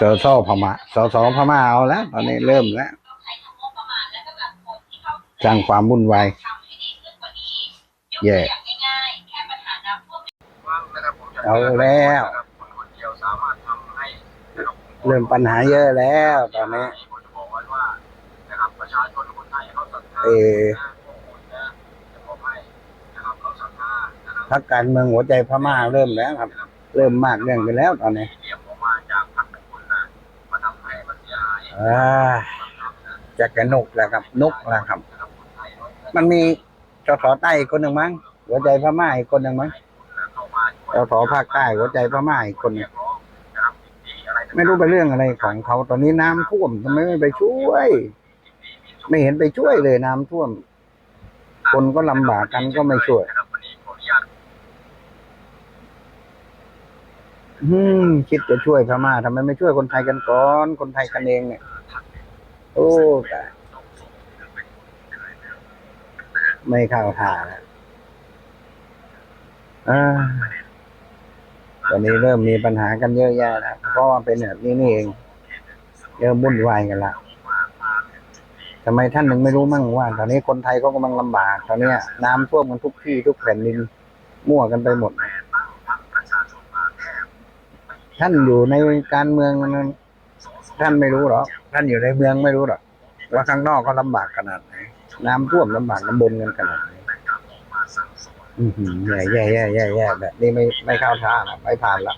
สสพม่าสสพม่าเอาแล้วตอนนี้เริ่มแล้วสร้างความวุ่นวายแย่เอาแล้ว เริ่มปัญหาเยอะแล้วตอนนี้เออพักการเมืองหัวใจพม่าเริ่มแล้วครับ เริ่มมากเรื่องไปแล้วตอนนี้ อ่าจะกระนกแหละครับนกแหละครับ มันมีสสใต้อีกคนหนึ่งมั้งหัวใจพม่าอีกคนหนึ่งมั้งสสภาคใต้หัวใจพม่าอีกคนนึงไม่รู้ไปเรื่องอะไรของเขา ตอนนี้น้ำท่วมทำไมไม่ไปช่วย ไม่เห็นไปช่วยเลยน้ำท่วม คนก็ลำบากกันก็ไม่ช่วย อืมคิดจะช่วยพม่าทำไมไม่ช่วยคนไทยกันก่อน คนไทยกันเองเนี่ย โอ้ตายไม่เข้าท่าแล้วอ่าตอนนี้เริ่มมีปัญหากันเยอะแยะแล้วเพราะว่าเป็นแบบนี้นี่เองเริ่มวุ่นวายกันละทำไมท่านหนึ่งไม่รู้มั่งว่า ตอนนี้คนไทยก็กำลังลำบาก ตอนนี้น้ำท่วมกันทุกที่ทุกแผ่นดินมั่วกันไปหมด ท่านอยู่ในการเมืองนั้นท่านไม่รู้หรอกท่านอยู่ในเมืองไม่รู้หรอกว่าข้างนอกก็ลำบากขนาดไหนน้ำท่วมลำบากลำบนกันขนาดไหนอือหือแย่แย่แย่แย่แย่แบบนี้ไม่ไม่เข้าท่านะไม่ผ่านละ